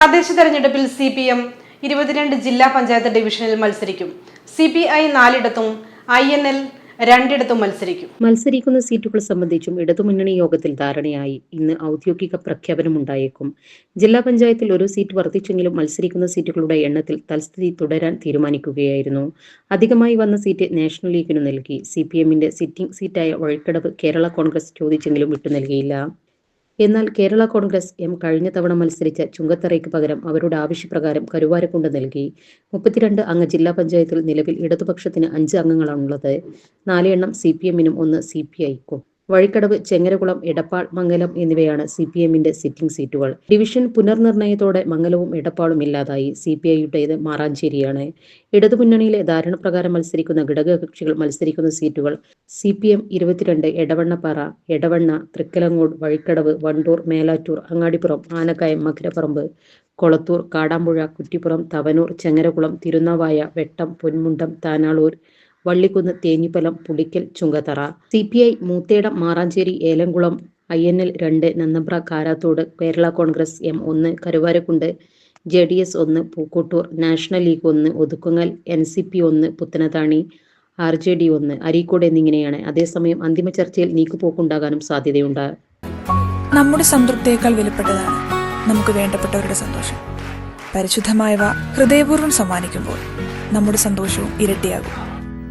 തദ്ദേശ തെരഞ്ഞെടുപ്പിൽ C P M ഇരുപത്തിരണ്ട് ജില്ലാ പഞ്ചായത്ത് ഡിവിഷനിൽ മത്സരിക്കും. സി പി ഐ നാലിടത്തും ഐ എൻ എൽ രണ്ടിടത്തും മത്സരിക്കും. മത്സരിക്കുന്ന സീറ്റുകൾ സംബന്ധിച്ചും ഇടതുമുന്നണി യോഗത്തിൽ ധാരണയായി ഇന്ന് ഔദ്യോഗിക പ്രഖ്യാപനമുണ്ടായേക്കും. ജില്ലാ പഞ്ചായത്തിൽ ഒരു സീറ്റ് വർദ്ധിച്ചെങ്കിലും മത്സരിക്കുന്ന സീറ്റുകളുടെ എണ്ണത്തിൽ തൽസ്ഥിതി തുടരാൻ തീരുമാനിക്കുകയായിരുന്നു. അധികമായി വന്ന സീറ്റ് നാഷണൽ ലീഗിനു നൽകി. സി പി എമ്മിന്റെ സിറ്റിംഗ് സീറ്റായ വഴിക്കടവ് കേരള കോൺഗ്രസ് ചോദിച്ചെങ്കിലും വിട്ടു നൽകിയില്ല. എന്നാൽ കേരള കോൺഗ്രസ് എം കഴിഞ്ഞ തവണ മത്സരിച്ച ചുങ്കത്തറയ്ക്ക് പകരം അവരുടെ ആവശ്യപ്രകാരം കരുവാരക്കുണ്ട് നൽകി. മുപ്പത്തിരണ്ട് അംഗ ജില്ലാ പഞ്ചായത്തിൽ നിലവിൽ ഇടതുപക്ഷത്തിന് അഞ്ച് അംഗങ്ങളാണുള്ളത്. നാല് എണ്ണം സി പി എമ്മിനും ഒന്ന് സി പി ഐക്കും. വഴിക്കടവ് ചെങ്ങരകുളം എടപ്പാൾ മംഗലം എന്നിവയാണ് സി പി എമ്മിന്റെ സിറ്റിംഗ് സീറ്റുകൾ. ഡിവിഷൻ പുനർനിർണയത്തോടെ മംഗലവും എടപ്പാളും ഇല്ലാതായി. സി പി ഐയുടേത് മാറാഞ്ചേരിയാണ്. ഇടതുമുന്നണിയിലെ ധാരണപ്രകാരം മത്സരിക്കുന്ന ഘടകകക്ഷികൾ മത്സരിക്കുന്ന സീറ്റുകൾ സി പി എം ഇരുപത്തിരണ്ട് Edavannappara Edavanna Thrikkalangode Vazhikkadavu Wandoor Melattur Angadipuram Anakkayam Makaraparamba Kolathur Kadampuzha Kuttippuram Thavanur Chengarakulam Thirunavaya Vettom Ponmundam Tanalur Vallikkunnu Thenhipalam Pulikkal Chungathara. C P I Moothedam Maranchery Elamkulam I N L രണ്ട് Nannambra Karathode Kerala Congress M ഒന്ന് Karuvarakundu J D S ഒന്ന് Pookkottur national league ഒന്ന് Othukkungal N C P ഒന്ന് Puthanathani R J D ഒന്ന് അരീക്കോട് എന്നിങ്ങനെയാണ്. അതേസമയം അന്തിമ ചർച്ചയിൽ നീക്കുപോക്കുണ്ടാകാനും സാധ്യതയുണ്ട്. നമ്മുടെ സംതൃപ്തിയേക്കാൾ വിലപ്പെട്ടതാണ് നമുക്ക് വേണ്ടപ്പെട്ടവരുടെ സന്തോഷം. പരിശുദ്ധമായവ ഹൃദയപൂർവം സമ്മാനിക്കുമ്പോൾ നമ്മുടെ സന്തോഷവും ഇരട്ടിയാകും.